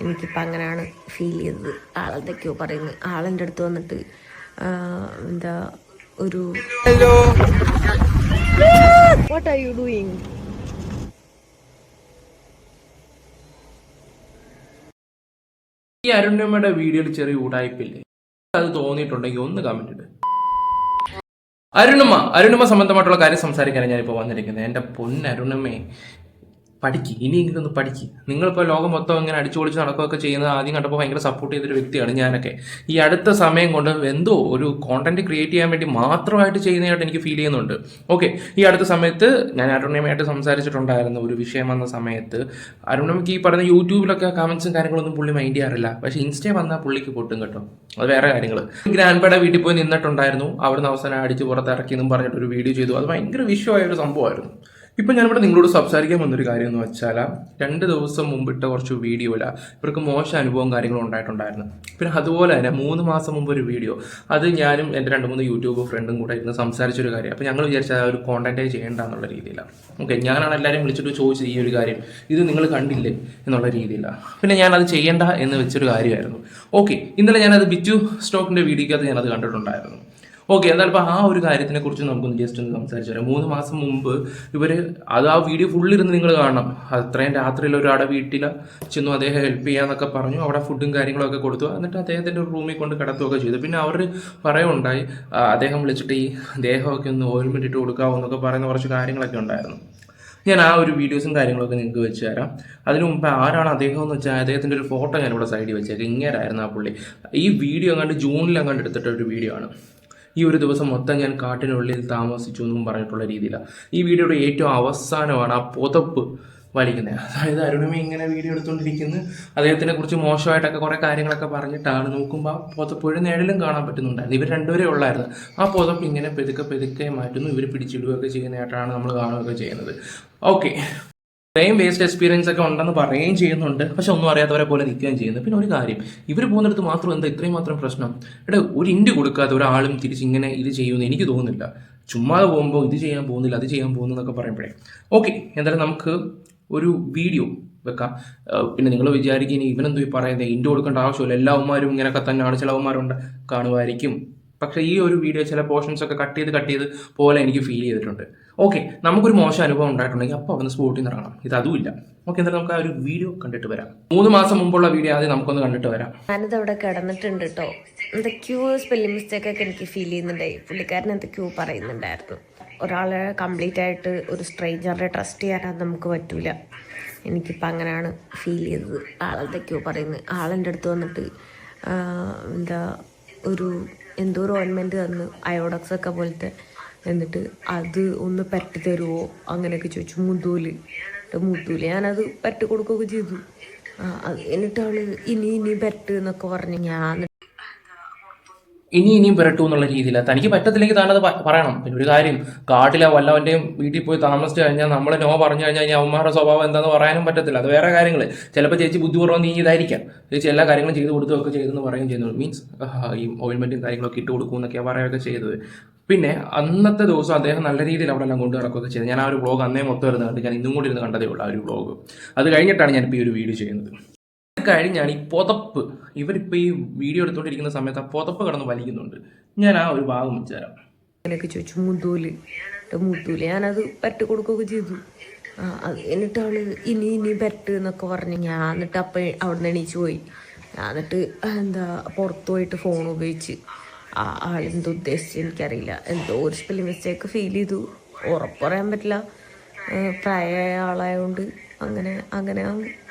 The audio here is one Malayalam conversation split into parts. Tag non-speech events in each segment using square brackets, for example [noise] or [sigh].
എനിക്കിപ്പോൾ അങ്ങനെയാണ് ഫീൽ ചെയ്തത്. ആളെന്തൊക്കെയോ പറയുന്നത് ആളെന്റെ അടുത്ത് വന്നിട്ട് എന്താ ഒരു വാട്ട് ആർ യു ഡൂയിങ് ഈ അരുണ്യമ്മയുടെ വീഡിയോയിൽ ചെറിയ ഊടായ്പില്ലേ? അത് തോന്നിയിട്ടുണ്ടെങ്കിൽ ഒന്ന് കമന്റ് ഇട്. അരുണമ്മ അരുണമ്മ സംബന്ധമായിട്ടുള്ള കാര്യം സംസാരിക്കാനാണ് ഞാനിപ്പോൾ വന്നിരിക്കുന്നത്. എന്റെ പൊന്നരുണമ്മേ പഠിക്ക് ഇനിയെങ്കിലും ഒന്ന് പഠിക്ക്. നിങ്ങളിപ്പോൾ ലോകം മൊത്തം ഇങ്ങനെ അടിച്ചു പൊളിച്ച് നടക്കുകയൊക്കെ ചെയ്യുന്നത് ആദ്യം കണ്ടപ്പോൾ ഭയങ്കര സപ്പോർട്ട് ചെയ്തൊരു വ്യക്തിയാണ് ഞാനൊക്കെ. ഈ അടുത്ത സമയം കൊണ്ട് എന്തോ ഒരു കോണ്ടന്റ് ക്രിയേറ്റ് ചെയ്യാൻ വേണ്ടി മാത്രമായിട്ട് ചെയ്യുന്നതായിട്ട് എനിക്ക് ഫീൽ ചെയ്യുന്നുണ്ട്. ഓക്കെ ഈ അടുത്ത സമയത്ത് ഞാൻ അരുണിമയായിട്ട് സംസാരിച്ചിട്ടുണ്ടായിരുന്നു ഒരു വിഷയം വന്ന സമയത്ത് അരുണിമയ്ക്ക് ഈ പറയുന്ന യൂട്യൂബിലൊക്കെ കമൻസും കാര്യങ്ങളൊന്നും പുള്ളി മൈൻഡ് ചെയ്യാറില്ല. പക്ഷേ ഇൻസ്റ്റേ വന്നാൽ പുള്ളിക്ക് പൊട്ടും കേട്ടോ. അത് വേറെ കാര്യങ്ങൾ ഗ്രാൻഡ്പയുടെ വീട്ടിൽ പോയി നിന്നിട്ടുണ്ടായിരുന്നു. അവിടുന്ന് അവസാനം അടിച്ച് പുറത്തിറക്കി എന്നും പറഞ്ഞിട്ട് ഒരു വീഡിയോ ചെയ്തു. അത് ഭയങ്കര വിഷയമായ ഒരു സംഭവമായിരുന്നു. ഇപ്പം ഞാനിവിടെ നിങ്ങളോട് സംസാരിക്കാൻ വന്നൊരു കാര്യം എന്ന് വെച്ചാൽ രണ്ട് ദിവസം മുമ്പ് ഇട്ട കുറച്ച് വീഡിയോയില ഇവർക്ക് മോശം അനുഭവം കാര്യങ്ങളും ഉണ്ടായിട്ടുണ്ടായിരുന്നു. പിന്നെ അതുപോലെ തന്നെ മൂന്ന് മാസം മുമ്പ് ഒരു വീഡിയോ അത് ഞാനും എന്റെ രണ്ട് മൂന്ന് യൂട്യൂബ് ഫ്രണ്ടും കൂടെ ഇരുന്ന് സംസാരിച്ചൊരു കാര്യം. അപ്പോൾ ഞങ്ങൾ വിചാരിച്ച ആ ഒരു കോണ്ടന്റേ ചെയ്യേണ്ട എന്നുള്ള രീതിയിലാണ് ഓക്കെ ഞാനാണ് എല്ലാവരും വിളിച്ചിട്ട് ചോദിച്ചത് ഈ ഒരു കാര്യം. ഇത് നിങ്ങൾ കണ്ടില്ലേ എന്നുള്ള രീതിയിലാണ് പിന്നെ ഞാനത് ചെയ്യേണ്ട എന്ന് വെച്ചൊരു കാര്യമായിരുന്നു. ഓക്കെ ഇന്നലെ ഞാനത് ബിറ്റു സ്റ്റോക്കിന്റെ വീഡിയോക്കകത്ത് ഞാനത് കണ്ടിട്ടുണ്ടായിരുന്നു. ഓക്കെ എന്നാലും ഇപ്പോൾ ആ ഒരു കാര്യത്തിനെ കുറിച്ച് നമുക്കൊന്ന് ജസ്റ്റ് ഒന്ന് സംസാരിച്ചു തരാം മൂന്ന് മാസം മുമ്പ് ഇവർ അത് ആ വീഡിയോ ഫുള്ളിരുന്ന് നിങ്ങൾ കാണണം. അത്രയും രാത്രിയിൽ ഒരാടെ വീട്ടിൽ ചെന്നു അദ്ദേഹം ഹെൽപ്പ് ചെയ്യാന്നൊക്കെ പറഞ്ഞു. അവിടെ ഫുഡും കാര്യങ്ങളൊക്കെ കൊടുത്തു. എന്നിട്ട് അദ്ദേഹത്തിന്റെ റൂമിൽ കൊണ്ട് കിടത്തുകയൊക്കെ ചെയ്തു. പിന്നെ അവർ പറയുണ്ടായി അദ്ദേഹം വിളിച്ചിട്ട് ഈ ദേഹമൊക്കെ ഒന്ന് ഓയിൽമെന്റ് ഇട്ട് കൊടുക്കാവോ എന്നൊക്കെ പറയുന്ന കുറച്ച് കാര്യങ്ങളൊക്കെ ഉണ്ടായിരുന്നു. ഞാൻ ആ ഒരു വീഡിയോസും കാര്യങ്ങളൊക്കെ നിങ്ങൾക്ക് വെച്ച് തരാം. അതിനു മുമ്പ് ആരാണ് അദ്ദേഹം എന്ന് വെച്ചാൽ അദ്ദേഹത്തിന്റെ ഒരു ഫോട്ടോ ഞാനിവിടെ സൈഡിൽ വെച്ചേക്കാം. ഇങ്ങനെയായിരുന്നു ആ പുള്ളി. ഈ വീഡിയോ അങ്ങാണ്ട് ജൂണിൽ അങ്ങാണ്ട് എടുത്തിട്ട ഒരു വീഡിയോ ആണ്. ഈ ഒരു ദിവസം മൊത്തം ഞാൻ കാട്ടിനുള്ളിൽ താമസിച്ചു എന്നും പറഞ്ഞിട്ടുള്ള രീതിയിലാണ്. ഈ വീഡിയോയുടെ ഏറ്റവും അവസാനമാണ് ആ പുതപ്പ് വലിക്കുന്നത്. അതായത് അരുണിമ ഇങ്ങനെ വീഡിയോ എടുത്തുകൊണ്ടിരിക്കുന്നു. അദ്ദേഹത്തിനെ കുറിച്ച് മോശമായിട്ടൊക്കെ കുറേ കാര്യങ്ങളൊക്കെ പറഞ്ഞിട്ടാണ്. നോക്കുമ്പോൾ ആ പുതപ്പ് ഒരു നിഴലും കാണാൻ പറ്റുന്നുണ്ടായിരുന്നു. ഇവർ രണ്ടുപേരെ ഉള്ളായിരുന്നു. ആ പുതപ്പ് ഇങ്ങനെ പെതുക്കെ പെതുക്കെ മാറ്റുന്നു. ഇവർ പിടിച്ചിടുകയൊക്കെ ചെയ്യുന്നതായിട്ടാണ് നമ്മൾ കാണുകയൊക്കെ ചെയ്യുന്നത്. ഓക്കെ ഇത്രയും വേസ്റ്റ് എക്സ്പീരിയൻസ് ഒക്കെ ഉണ്ടെന്ന് പറയുകയും ചെയ്യുന്നുണ്ട്. പക്ഷെ ഒന്നും അറിയാത്തവരെ പോലെ നിൽക്കുകയും ചെയ്യുന്നു. പിന്നെ ഒരു കാര്യം ഇവർ പോകുന്നിടത്ത് മാത്രം എന്താ ഇത്രയും മാത്രം പ്രശ്നം? എടാ ഒരു ഇൻഡ് കൊടുക്കാത്ത ഒരാളും തിരിച്ച് ഇങ്ങനെ ഇത് ചെയ്യുമെന്ന് എനിക്ക് തോന്നുന്നില്ല. ചുമ്മാതെ പോകുമ്പോൾ ഇത് ചെയ്യാൻ പോകുന്നില്ല അത് ചെയ്യാൻ പോകുന്നു എന്നൊക്കെ പറയുമ്പോഴേ. ഓക്കെ എന്തായാലും നമുക്ക് ഒരു വീഡിയോ വെക്കാം. പിന്നെ നിങ്ങൾ വിചാരിക്കുക ഇനി ഇവനെന്തോ പറയുന്നത് ഇൻഡ് കൊടുക്കേണ്ട ആവശ്യമില്ല. എല്ലാവന്മാരും ഇങ്ങനെയൊക്കെ തന്നെയാണ്. ചില അവന്മാരുണ്ട് കാണുമായിരിക്കും. പക്ഷേ ഈ ഒരു വീഡിയോ ചില പോർഷൻസ് ഒക്കെ കട്ട് ചെയ്ത് കട്ട് ചെയ്ത് പോലെ എനിക്ക് ഫീൽ ചെയ്തിട്ടുണ്ട്. ഓക്കെ നമുക്കൊരു മോശം അനുഭവം ഉണ്ടായിട്ടുണ്ടെങ്കിൽ അപ്പോൾ അവിടെ സ്പോട്ടിൽ നിന്ന് ഇറങ്ങണം. ഇത് അതുമില്ല ഓക്കെ എന്തായാലും നമുക്ക് ആ ഒരു വീഡിയോ കണ്ടിട്ട് വരാം. മൂന്ന് മാസം മുമ്പുള്ള വീഡിയോ ആദ്യം നമുക്കൊന്ന് കണ്ടിട്ട് വരാം. ഞാനിത് അവിടെ കിടന്നിട്ടുണ്ട് കേട്ടോ എന്തൊക്കെയോ സ്പെല്ലിംഗ് മിസ്റ്റേക്ക് ഒക്കെ എനിക്ക് ഫീൽ ചെയ്യുന്നുണ്ടായി പുള്ളിക്കാരൻ എന്തൊക്കെയോ പറയുന്നുണ്ടായിരുന്നു. ഒരാളെ കംപ്ലീറ്റ് ആയിട്ട് ഒരു സ്ട്രേഞ്ചറിനെ ട്രസ്റ്റ് ചെയ്യാനത് നമുക്ക് പറ്റൂല. എനിക്കിപ്പോൾ അങ്ങനെയാണ് ഫീൽ ചെയ്തത്. ആളെന്തൊക്കെയോ പറയുന്നത് ആളെന്റെ അടുത്ത് വന്നിട്ട് എന്താ ഒരു എന്തോ ഒരു ഓയിൻമെന്റ് തന്ന്. അയോഡക്സ് ഒക്കെ പോലത്തെ എന്നിട്ട് അത് ഒന്ന് പരട്ടി തരുമോ അങ്ങനെയൊക്കെ ചോദിച്ചു. മുതൂൽ. മുതൂൽ. ഞാനത് പരട്ടി കൊടുക്കുകയൊക്കെ ചെയ്തു. എന്നിട്ട് അവൾ ഇനി ഇനി പരട്ട് എന്നൊക്കെ പറഞ്ഞു ഞാൻ ഇനി ഇനിയും പുരട്ടു എന്നുള്ള രീതിയിലാണ് തനിക്ക് പറ്റത്തില്ലെങ്കിൽ താനത് പറയണം. പിന്നെ ഒരു കാര്യം കാട്ടിലെ വല്ലവന്റെയും വീട്ടിൽ പോയി താമസിച്ചു കഴിഞ്ഞാൽ നമ്മൾ നോ പറഞ്ഞു കഴിഞ്ഞാൽ അവന്മാരുടെ സ്വഭാവം എന്താണെന്ന് പറയാനും പറ്റത്തില്ല. അത് വേറെ കാര്യങ്ങൾ ചിലപ്പോൾ ചേച്ചി ബുദ്ധിപൂർവം നീ ഇതായിരിക്കാം. ചേച്ചി എല്ലാ കാര്യങ്ങളും ചെയ്ത് കൊടുക്കുകയൊക്കെ ചെയ്തെന്ന് പറയുകയും ചെയ്യുന്നു. മീൻസ് ഈ ഓയിൻമെന്റും കാര്യങ്ങളൊക്കെ ഇട്ട് കൊടുക്കും എന്നൊക്കെ പറയുകയൊക്കെ ചെയ്തത്. പിന്നെ അന്നത്തെ ദിവസം അദ്ദേഹം നല്ല രീതിയിൽ അവിടെ എല്ലാം കൊണ്ടു ചെയ്തു. ഞാൻ ആ ഒരു വ്ളോഗ് അന്നേ മൊത്തം ഇരുന്ന് കണ്ട് ഞാൻ ഇന്നും കൂടി ഇരുന്ന് കണ്ടതേ ഉള്ളൂ ആ ഒരു ബ്ലോഗ് അത് കഴിഞ്ഞിട്ടാണ് ഞാനിപ്പോൾ ഈ ഒരു വീഡിയോ ചെയ്യുന്നത്. അത് കഴിഞ്ഞാണ് ഈ പുതപ്പ്. ഇവരിപ്പോൾ ഈ വീഡിയോ എടുത്തുകൊണ്ടിരിക്കുന്ന സമയത്ത് ആ പുതപ്പ് കടന്ന് വലിക്കുന്നുണ്ട്. ഞാൻ ആ ഒരു ഭാഗം വെച്ചുതരാം അങ്ങനെയൊക്കെ ചോദിച്ചു മുതൂൽ. മുത്തൂൽ ഞാനത് പറ്റി കൊടുക്കുകയൊക്കെ ചെയ്തു. എന്നിട്ട് അവൾ ഇനി ഇനി പരട്ട് എന്നൊക്കെ പറഞ്ഞ്. ഞാൻ എന്നിട്ട് അപ്പം അവിടെ നിന്ന് എണീച്ച് പോയി. ഞാൻ എന്നിട്ട് എന്താ പുറത്തു പോയിട്ട് ഫോൺ ഉപയോഗിച്ച് ആ ആളെന്തോ ഉദ്ദേശിച്ച് എനിക്കറിയില്ല. എന്തോ ഒരു സ്പെല്ലിംഗ് മിസ്റ്റേക്ക് ഫീൽ ചെയ്തു. ഉറപ്പ് പറയാൻ പറ്റില്ല. പ്രായമായ ആളായതുകൊണ്ട് അങ്ങനെ അങ്ങനെ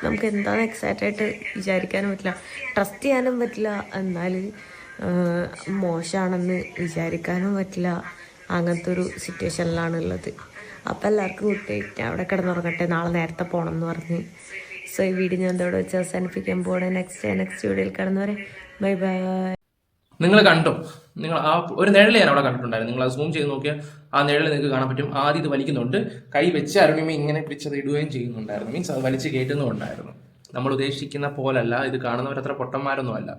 നമുക്ക് എന്താണ് എക്സാക്റ്റ് ആയിട്ട് വിചാരിക്കാനും പറ്റില്ല. ട്രസ്റ്റ് ചെയ്യാനും പറ്റില്ല. എന്നാൽ മോശമാണെന്ന് വിചാരിക്കാനും പറ്റില്ല. അങ്ങനത്തെ ഒരു സിറ്റുവേഷനിലാണ് ഉള്ളത്. അപ്പം എല്ലാവർക്കും നൈറ്റ് അവിടെ കിടന്നുറങ്ങട്ടെ. നാളെ നേരത്തെ പോകണം എന്ന് പറഞ്ഞ്. സോ ഈ വീഡിയോ ഞാൻ ഇതോടെ വെച്ച് അവസാനിപ്പിക്കാൻ പോകണേ നെക്സ്റ്റ് നെക്സ്റ്റ് വീഡിയോയിൽ കിടന്നു വരെ ബൈ ബൈ നിങ്ങൾ കണ്ടോ? നിങ്ങൾ ആ ഒരു നിഴൽ ഞാൻ അവിടെ കണ്ടിട്ടുണ്ടായിരുന്നു. നിങ്ങൾ അത് സൂം ചെയ്ത് നോക്കിയാൽ ആ നിഴൽ നിങ്ങൾക്ക് കാണാൻ പറ്റും. ആദ്യം ഇത് വലിക്കുന്നുണ്ട്. കൈ വെച്ച് അരുണിമ ഇങ്ങനെ പിടിച്ചത് ഇടുകയും ചെയ്യുന്നുണ്ടായിരുന്നു. മീൻസ് അത് വലിച്ച് കയറ്റുന്നുണ്ടായിരുന്നു നമ്മൾ ഉദ്ദേശിക്കുന്ന പോലല്ല. ഇത് കാണുന്നവരത്ര പൊട്ടന്മാരൊന്നും അല്ല.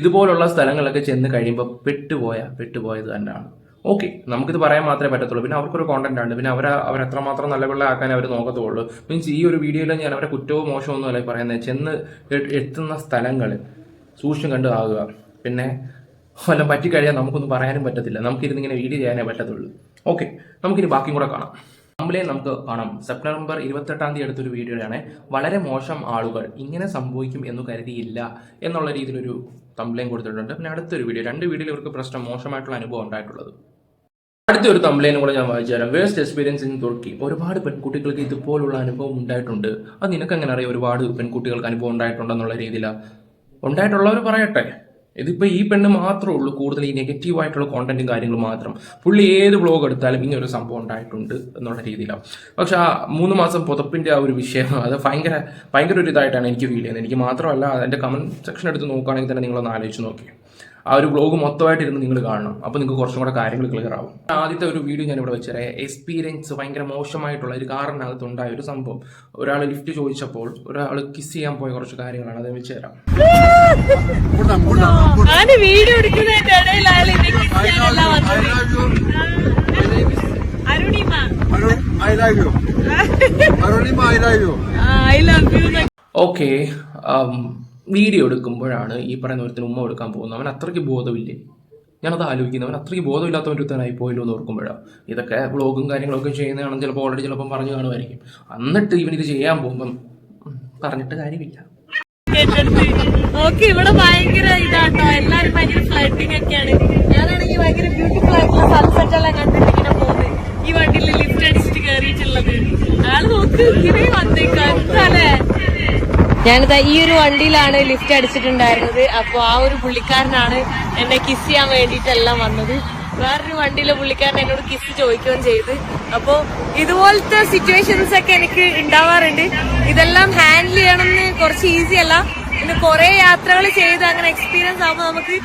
ഇതുപോലുള്ള സ്ഥലങ്ങളിലൊക്കെ ചെന്ന് കഴിയുമ്പോൾ പെട്ടുപോയ പെട്ടുപോയത് തന്നെയാണ്. ഓക്കെ നമുക്കിത് പറയാൻ മാത്രമേ പറ്റത്തുള്ളൂ. പിന്നെ അവർക്കൊരു കോണ്ടന്റ് ആണ്. പിന്നെ അവർ അവർ എത്രമാത്രം നല്ല പിള്ള ആക്കാൻ അവർ നോക്കത്തുള്ളൂ. മീൻസ് ഈ ഒരു വീഡിയോയിൽ ഞാൻ അവരെ കുറ്റവും മോശമൊന്നും അല്ലെങ്കിൽ അല്ല പറയുന്നത്. ചെന്ന് എത്തുന്ന സ്ഥലങ്ങൾ സൂക്ഷിച്ചും കണ്ടു ആകുക. പിന്നെ വല്ലതും പറ്റിക്കഴിയാൽ നമുക്കൊന്നും പറയാനും പറ്റത്തില്ല. നമുക്കിരുന്ന് ഇങ്ങനെ വീഡിയോ ചെയ്യാനേ പറ്റത്തുള്ളൂ. ഓക്കെ നമുക്കിനി ബാക്കിയും കൂടെ കാണാം. നമ്മളെ നമുക്ക് കാണാം. സെപ്റ്റംബർ ഇരുപത്തെട്ടാം തീയതി എടുത്തൊരു വീഡിയോയാണ്. വളരെ മോശം ആളുകൾ ഇങ്ങനെ സംഭവിക്കും എന്ന് കരുതിയില്ല എന്നുള്ള രീതിയിലൊരു തമ്പ്ലയും കൊടുത്തിട്ടുണ്ട്. പിന്നെ അടുത്തൊരു വീഡിയോ. രണ്ട് വീഡിയോയിൽ ഇവർക്ക് പ്രശ്നം മോശമായിട്ടുള്ള അനുഭവം ഉണ്ടായിട്ടുള്ളത്. അടുത്തൊരു തമ്പ്ലൈനും കൂടെ ഞാൻ വായിച്ചു തരാം. വേസ്റ്റ് എക്സ്പീരിയൻസ് ഇൻ തുർക്കി ഒരുപാട് പെൺകുട്ടികൾക്ക് ഇതുപോലുള്ള അനുഭവം ഉണ്ടായിട്ടുണ്ട്. അത് നിനക്ക് എങ്ങനെ അറിയാം? ഒരുപാട് പെൺകുട്ടികൾക്ക് അനുഭവം ഉണ്ടായിട്ടുണ്ടെന്നുള്ള രീതിയിലാണ് ഉണ്ടായിട്ടുള്ളവർ പറയട്ടെ. ഇതിപ്പോൾ ഈ പെണ്ണ് മാത്രമേ ഉള്ളൂ കൂടുതൽ ഈ നെഗറ്റീവ് ആയിട്ടുള്ള കോണ്ടന്റും കാര്യങ്ങളും മാത്രം. പുള്ളി ഏത് ബ്ലോഗ് എടുത്താലും ഇങ്ങനെ ഒരു സംഭവം ഉണ്ടായിട്ടുണ്ട് എന്നുള്ള രീതിയിലാണ് പക്ഷെ ആ മൂന്ന് മാസം പുതപ്പിന്റെ ആ ഒരു വിഷയം അത് ഭയങ്കര ഭയങ്കര ഒരു ഇതായിട്ടാണ് എനിക്ക് ഫീൽ ചെയ്യുന്നത്. എനിക്ക് മാത്രമല്ല അതിന്റെ കമന്റ് സെക്ഷൻ എടുത്ത് നോക്കുകയാണെങ്കിൽ തന്നെ നിങ്ങളൊന്ന് ആലോചിച്ച് നോക്കി. ആ ഒരു ബ്ലോഗ് മൊത്തമായിട്ട് ഇരുന്ന് നിങ്ങൾ കാണണം. അപ്പോൾ നിങ്ങൾക്ക് കുറച്ചും കൂടെ കാര്യങ്ങൾ ക്ലിയർ ആവും. ആദ്യത്തെ ഒരു വീഡിയോ ഞാൻ ഇവിടെ വെച്ചേരെ. എക്സ്പീരിയൻസ് ഭയങ്കര മോശമായിട്ടുള്ള ഒരു കാറിനകത്ത് ഉണ്ടായ ഒരു സംഭവം. ഒരാൾ ലിഫ്റ്റ് ചോദിച്ചപ്പോൾ ഒരാൾ കിസ് ചെയ്യാൻ പോയ കുറച്ച് കാര്യങ്ങളാണ്. അത് വെച്ച് തരാം. ഞാൻ [laughs] വീഡിയോ എടുക്കുന്നതിന്റെ ഇടയിൽ you. I love you okay video എടുക്കുമ്പോഴാണ് ഈ പറയുന്ന ഒരുത്തിന് ഉമ്മ എടുക്കാൻ പോകുന്നത്. അവൻ അത്രയ്ക്ക് ബോധമില്ലേ? ഞാനത് ആലോചിക്കുന്നു. അവൻ അത്രയ്ക്ക് ബോധമില്ലാത്ത ഒരുത്തനായി പോയല്ലോ എന്ന് ഓർക്കുമ്പോഴാണ് ഇതൊക്കെ വ്ളോഗും കാര്യങ്ങളൊക്കെ ചെയ്യുന്നതാണെങ്കിൽ ചിലപ്പോൾ ഓൾറെഡി ചിലപ്പം പറഞ്ഞു കാണുമായിരിക്കും. എന്നിട്ട് ഇവനിത് ചെയ്യാൻ പോകുമ്പം പറഞ്ഞിട്ട് കാര്യമില്ല. ഓക്കെ ഇവിടെ ഭയങ്കര ഇതാട്ടോ. എല്ലാരും ഭയങ്കര ഫ്ലഡിങ് ഒക്കെയാണ്. ഞാനാണെങ്കിൽ ഭയങ്കര ബ്യൂട്ടിഫുൾ ആയിട്ടുള്ള സൺസെറ്റ് എല്ലാം കണ്ടിട്ട് പോകുന്നത്. ഈ വണ്ടിയിൽ ലിഫ്റ്റ് അടിച്ചിട്ട് കയറിയിട്ടുള്ളത് ആൾ നോക്ക് ഇങ്ങനെ വന്നേക്കാല്ലേ ഞാനിതാ ഈ ഒരു വണ്ടിയിലാണ് ലിഫ്റ്റ് അടിച്ചിട്ടുണ്ടായിരുന്നത്. അപ്പൊ ആ ഒരു പുള്ളിക്കാരനാണ് എന്നെ കിസ് ചെയ്യാൻ വേണ്ടിയിട്ടെല്ലാം വന്നത്. വേറൊരു വണ്ടിയിലെ പുള്ളിക്കാരൻ എന്നോട് കിസ് ചോദിക്കുകയും ചെയ്ത്. അപ്പോ ഇതുപോലത്തെ സിറ്റുവേഷൻസ് ഒക്കെ എനിക്ക് ഉണ്ടാവാറുണ്ട്. ഇതെല്ലാം ഹാൻഡിൽ ചെയ്യണമെന്ന് കുറച്ച് ഈസി അല്ല. പിന്നെ കുറെ യാത്രകൾ ചെയ്ത് അങ്ങനെ എക്സ്പീരിയൻസ് ആകുമ്പോൾ നമുക്ക്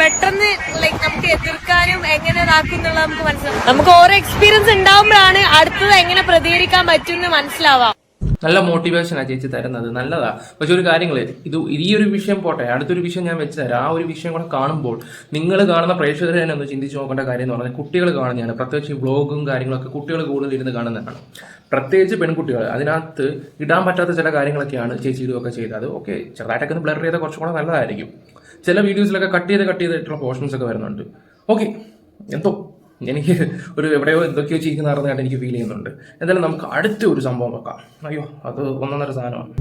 പെട്ടെന്ന് ലൈക്ക് നമുക്ക് എതിർക്കാനും എങ്ങനെ ഇതാക്കും എന്നുള്ളത് നമുക്ക് മനസ്സിലാവും. നമുക്ക് ഓരോ എക്സ്പീരിയൻസ് ഉണ്ടാവുമ്പോഴാണ് അടുത്തത് എങ്ങനെ പ്രതികരിക്കാൻ പറ്റും എന്ന് മനസ്സിലാവാം. നല്ല മോട്ടിവേഷനാണ് ചേച്ചി തരുന്നത്. നല്ലതാ. പക്ഷെ ഒരു കാര്യങ്ങൾ ഇത് ഈ ഒരു വിഷയം പോട്ടെ അടുത്തൊരു വിഷയം ഞാൻ വെച്ച് തരാം. ആ ഒരു വിഷയം കൂടെ കാണുമ്പോൾ നിങ്ങൾ കാണുന്ന പ്രേക്ഷകരെ തന്നെ ഒന്ന് ചിന്തിച്ച് നോക്കേണ്ട കാര്യം എന്ന് പറഞ്ഞാൽ കുട്ടികൾ കാണുന്നതാണ്. പ്രത്യേകിച്ച് വ്ളോഗും കാര്യങ്ങളൊക്കെ കുട്ടികൾ കൂടുതൽ ഇരുന്ന് കാണുന്നതാണ്. പ്രത്യേകിച്ച് പെൺകുട്ടികൾ അതിനകത്ത് ഇടാൻ പറ്റാത്ത ചില കാര്യങ്ങളൊക്കെയാണ് ചേച്ചി ഇതൊക്കെ ചെയ്തത്. ഓക്കെ ചെറുതായിട്ടൊക്കെ ഒന്ന് ബ്ലർ ചെയ്താൽ കുറച്ചും കൂടെ നല്ലതായിരിക്കും. ചില വീഡിയോസിലൊക്കെ കട്ട് ചെയ്ത് കട്ട് ചെയ്തിട്ടുള്ള പോർഷൻസ് ഒക്കെ വരുന്നുണ്ട്. ഓക്കെ എന്തോ? എനിക്ക് ഒരു എവിടെയോ എന്തൊക്കെയോ ചെയ്യുന്ന അറിഞ്ഞായിട്ട് എനിക്ക് ഫീൽ ചെയ്യുന്നുണ്ട്. എന്തായാലും നമുക്ക് അടുത്ത ഒരു സംഭവം വെക്കാം. അയ്യോ അത് ഒന്നൊന്നര സാധനമാണ്.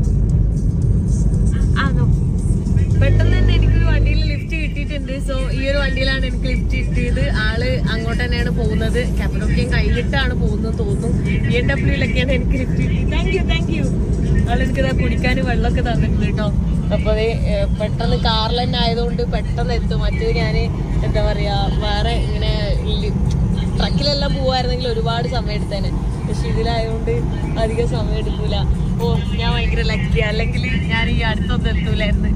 പെട്ടെന്ന് തന്നെ എനിക്കൊരു വണ്ടിയിൽ ലിഫ്റ്റ് കിട്ടിയിട്ടുണ്ട് സോ ഈ ഒരു വണ്ടിയിലാണ് എനിക്ക് ലിഫ്റ്റ് കിട്ടിയത്. ആൾ അങ്ങോട്ട് തന്നെയാണ് പോകുന്നത്. ക്യാപിറ്റോക്കിയും കഴിഞ്ഞിട്ടാണ് പോകുന്നത് തോന്നുന്നു. ബി എം ഡബ്ല്യൂലൊക്കെയാണ് എനിക്ക് ലിഫ്റ്റ് കിട്ടിയത്. താങ്ക് യു താങ്ക് യു ഇതാ കുടിക്കാൻ വെള്ളമൊക്കെ തന്നിട്ടുണ്ട് കേട്ടോ. അപ്പോൾ അത് പെട്ടെന്ന് കാറിൽ തന്നെ ആയതുകൊണ്ട് പെട്ടെന്ന് എത്തും. മറ്റേത് ഞാൻ എന്താ പറയാ വേറെ ഇങ്ങനെ ട്രക്കിലെല്ലാം പോവായിരുന്നെങ്കിൽ ഒരുപാട് സമയം എടുത്തേനെ. പക്ഷെ ഇതിലായതുകൊണ്ട് അധികം സമയം എടുക്കൂല. ഓ ഞാൻ ഭയങ്കര ലക്കി അല്ലെങ്കിൽ ഞാൻ ഈ അടുത്തൊന്നും എത്തൂലായിരുന്നു.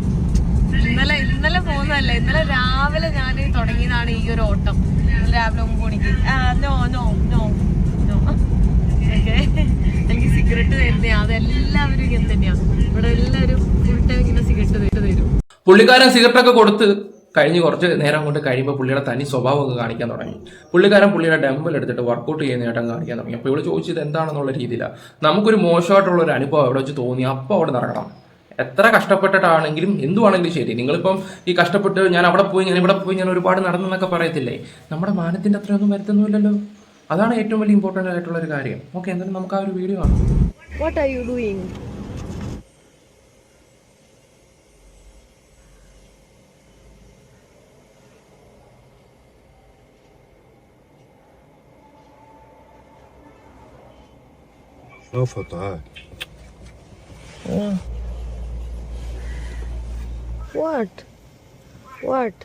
ഇന്നലെ ഇന്നലെ പോകുന്നതല്ല ഇന്നലെ രാവിലെ ഞാൻ തുടങ്ങിയതാണ് ഈ ഒരു ഓട്ടം. രാവിലെ ഒമ്പത് മണിക്ക്. നോ നോ നോ നോ എനിക്ക് സിഗരറ്റ് തരുന്നേ അതെല്ലാവരും ഇങ്ങനെ തന്നെയാണ് ഇവിടെ എല്ലാവരും ഫുൾ ടൈം ഇങ്ങനെ സിഗരറ്റ് തരും. പുള്ളിക്കാരൻ സിഗരറ്റൊക്കെ കൊടുത്ത് കഴിഞ്ഞ് കുറച്ച് നേരം കൊണ്ട് കഴിയുമ്പോൾ പുള്ളിയുടെ തനി സ്വഭാവമൊക്കെ കാണിക്കാൻ തുടങ്ങി. പുള്ളിക്കാരൻ പുള്ളിയുടെ ഡംബൽ എടുത്തിട്ട് വർക്കൗട്ട് ഏട്ടം കാണിക്കാൻ തുടങ്ങി. അപ്പോൾ ഇവിടെ ചോദിച്ചത് എന്താണെന്നുള്ള രീതിയിലാണ് നമുക്കൊരു മോശമായിട്ടുള്ള ഒരു അനുഭവം അവിടെ വെച്ച് തോന്നി. അപ്പോൾ അവിടെ നടക്കണം. എത്ര കഷ്ടപ്പെട്ടിട്ടാണെങ്കിലും എന്തുവാണെങ്കിലും ശരി. നിങ്ങളിപ്പം ഈ കഷ്ടപ്പെട്ട് ഞാൻ അവിടെ പോയി ഞാൻ ഇവിടെ പോയി ഞാൻ ഒരുപാട് നടന്നെന്നൊക്കെ പറയത്തില്ലേ? നമ്മുടെ മാനത്തിന്റെ അത്രയൊന്നും വരുത്തുന്നില്ലല്ലോ. അതാണ് ഏറ്റവും വലിയ ഇമ്പോർട്ടന്റ് ആയിട്ടുള്ള ഒരു കാര്യം. ഓക്കെ എന്തായാലും നമുക്ക് ആ ഒരു വീഡിയോ കാണാം. What are you doing No that. ah. What what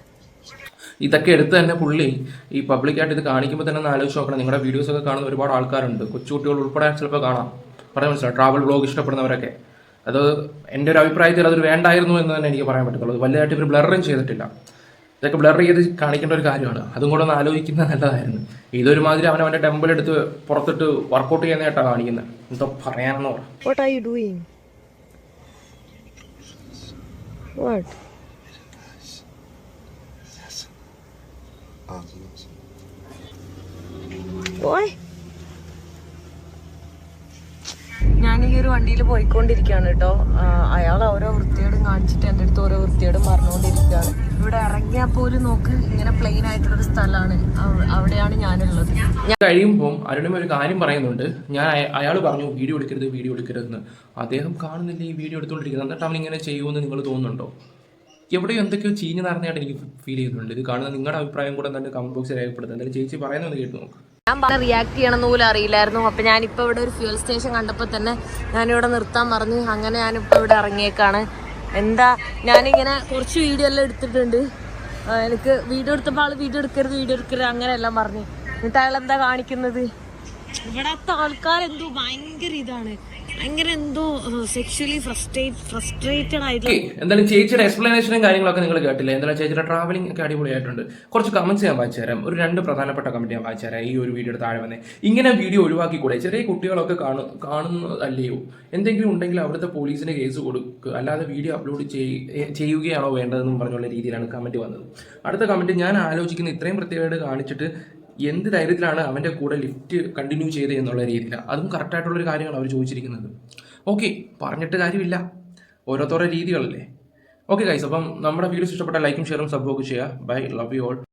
ഇതൊക്കെ എടുത്ത് തന്നെ പുള്ളി ഈ പബ്ലിക്കായിട്ട് ഇത് കാണിക്കുമ്പോൾ തന്നെ ഒന്ന് ആലോചിച്ച് നോക്കണം. നിങ്ങളുടെ വീഡിയോസ് ഒക്കെ കാണുന്ന ഒരുപാട് ആൾക്കാരുണ്ട്. കൊച്ചുകുട്ടികൾ ഉൾപ്പെടെ ചിലപ്പോൾ കാണാം. പറയാൻ മനസ്സിലാവും ട്രാവൽ ബ്ലോഗ് ഇഷ്ടപ്പെടുന്നവരൊക്കെ. അത് എന്റെ ഒരു അഭിപ്രായത്തിൽ അതൊരു വേണ്ടായിരുന്നു എന്ന് തന്നെ എനിക്ക് പറയാൻ പറ്റുള്ളൂ വലുതായിട്ട് ഇവർ ബ്ലറും ചെയ്തിട്ടില്ല. ഇതൊക്കെ ബ്ലർ ചെയ്ത് കാണിക്കേണ്ട ഒരു കാര്യമാണ്. അതും കൂടെ ഒന്ന് ആലോചിക്കുന്നത് നല്ലതായിരുന്നു. ഇതൊരുമാതിരി അവൻ അവന്റെ ടെമ്പിൾ എടുത്ത് പുറത്തിട്ട് വർക്കൗട്ട് ചെയ്യുന്നതായിട്ടാണ് കാണിക്കുന്നത് എന്തോ പറയാനെന്ന് പറ. What? Why? ഒരു വണ്ടിയിൽ പോയിക്കൊണ്ടിരിക്കുകയാണ് കേട്ടോ. അയാൾ ഓരോ വൃത്തിയോടും കാണിച്ചിട്ട് എന്റെ അടുത്ത് ഓരോ വൃത്തിയോടും പറഞ്ഞുകൊണ്ടിരിക്കുകയാണ്. ഇവിടെ ഇറങ്ങിയാൽ പോലും നോക്ക് ഇങ്ങനെ പ്ലെയിൻ ആയിട്ടുള്ളൊരു സ്ഥലമാണ്. അവ- അവിടെയാണ് ഞാനുള്ളത്. ഞാൻ കഴിയുമ്പോൾ അരുണിമ ഒരു കാര്യം പറയുന്നുണ്ട്. ഞാൻ അയാൾ പറഞ്ഞു വീഡിയോ എടുക്കരുത് വീഡിയോ എടുക്കരുതെന്ന്. അദ്ദേഹം കാണുന്നില്ല ഈ വീഡിയോ എടുത്തുകൊണ്ടിരിക്കുന്നത്? എന്നിട്ട് അവൻ ഇങ്ങനെ ചെയ്യുമെന്ന് നിങ്ങൾ തോന്നുന്നുണ്ടോ? എവിടെയോ എന്തൊക്കെയോ ചീഞ്ഞ് നടന്നതായിട്ട് എനിക്ക് ഫീൽ ചെയ്യുന്നുണ്ട്. ഇത് കാണുന്ന നിങ്ങളുടെ അഭിപ്രായം കൂടെ തന്നെ കമന്റ് ബോക്സിൽ രേഖപ്പെടുത്തുന്നത് എന്തായാലും ചേച്ചി പറയുന്നത് കേട്ട് നോക്ക്. ഞാൻ പറഞ്ഞ റിയാക്ട് ചെയ്യണമെന്ന് പോലും അറിയില്ലായിരുന്നു. അപ്പൊ ഞാനിപ്പോ ഇവിടെ ഒരു ഫ്യൂൽ സ്റ്റേഷൻ കണ്ടപ്പോ തന്നെ ഞാനിവിടെ നിർത്താൻ പറഞ്ഞു അങ്ങനെ ഞാനിപ്പോ ഇവിടെ ഇറങ്ങിയേക്കാണ്. എന്താ ഞാനിങ്ങനെ കുറച്ച് വീഡിയോ എല്ലാം എടുത്തിട്ടുണ്ട്. എനിക്ക് വീഡിയോ എടുത്തപ്പോൾ ആൾ വീഡിയോ എടുക്കരുത് വീഡിയോ എടുക്കരുത് അങ്ങനെയെല്ലാം പറഞ്ഞു. എന്നിട്ട് അയാൾ എന്താ കാണിക്കുന്നത്? ഇവിടത്തെ ആൾക്കാർ എന്തോ ഭയങ്കര ഇതാണ്. ഭയങ്കര എന്തോ സെക്ഷലി ഫ്രസ്ട്രേറ്റ് ഫ്രസ്ട്രേറ്റഡ് ആയിട്ടുള്ള എന്തായാലും ചേച്ചിയുടെ എക്സ്പ്ലനേഷനും കാര്യങ്ങളൊക്കെ നിങ്ങൾ കേട്ടില്ല? എന്തായാലും ചേച്ചിയുടെ ട്രാവലിംഗ് ഒക്കെ അടിപൊളിയായിട്ടുണ്ട്. കുറച്ച് കമന്റ്സ് ഞാൻ വായിച്ചു തരാം. ഒരു രണ്ട് പ്രധാനപ്പെട്ട കമന്റ് ഞാൻ വായിച്ചു തരാം. ഈ ഒരു വീഡിയോ താഴെ വന്നേ. ഇങ്ങനെ വീഡിയോ ഒഴിവാക്കി കൂടെ ചെറിയ കുട്ടികളൊക്കെ കാണു കാണുന്നതല്ലയോ? എന്തെങ്കിലും ഉണ്ടെങ്കിൽ അവിടുത്തെ പോലീസിന് കേസ് കൊടുക്കുക അല്ലാതെ വീഡിയോ അപ്ലോഡ് ചെയ്യുകയാണോ വേണ്ടതെന്നും പറഞ്ഞുള്ള രീതിയിലാണ് കമന്റ് വന്നത്. അടുത്ത കമന്റ് ഞാൻ ആലോചിക്കുന്ന. ഇത്രയും പ്രത്യേകമായിട്ട് കാണിച്ചിട്ട് എന്ത് ധൈര്യത്തിലാണ് അവന്റെ കൂടെ ലിഫ്റ്റ് കണ്ടിന്യൂ ചെയ്തത് എന്നുള്ള രീതിയിൽ അതും കറക്റ്റായിട്ടുള്ളൊരു കാര്യമാണ് അവർ ചോദിച്ചിരിക്കുന്നത്. ഓക്കെ പറഞ്ഞിട്ട് കാര്യമില്ല. ഓരോരുത്തരുടെ രീതികളല്ലേ. ഓക്കെ ഗൈസ് അപ്പം നമ്മുടെ വീഡിയോസ് ഇഷ്ടപ്പെട്ട ലൈക്കും ഷെയറും സബ്ബും ഒക്കെ ചെയ്യുക. Bye love you all